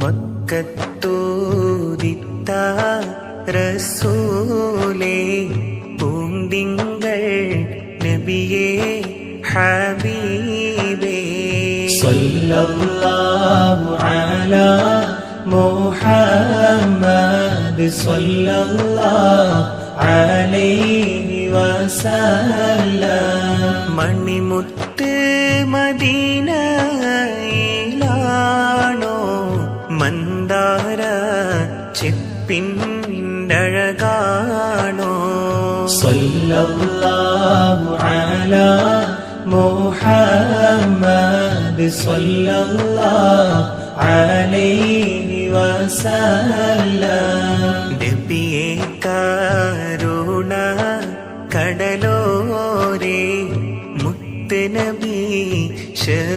മക്കത്തോദിത്ത റസൂലേ പൂന്തിങ്കൾ നബിയേ ഹബീബേ. സല്ലല്ലാഹു അലാ മുഹമ്മദ് സല്ലല്ലാഹു അലൈഹി വസല്ലം. മണിമുത്ത് മദീനയിലാണോ മന്ദാര ചിപ്പിന്റഴകാണോ സല്ലല്ലാഹു അലാ മുഹമ്മദ് സല്ലല്ലാഹു അലൈഹി വസല്ലം. നബിയെ കരുണ കടലോരേ മുത്ത് നബി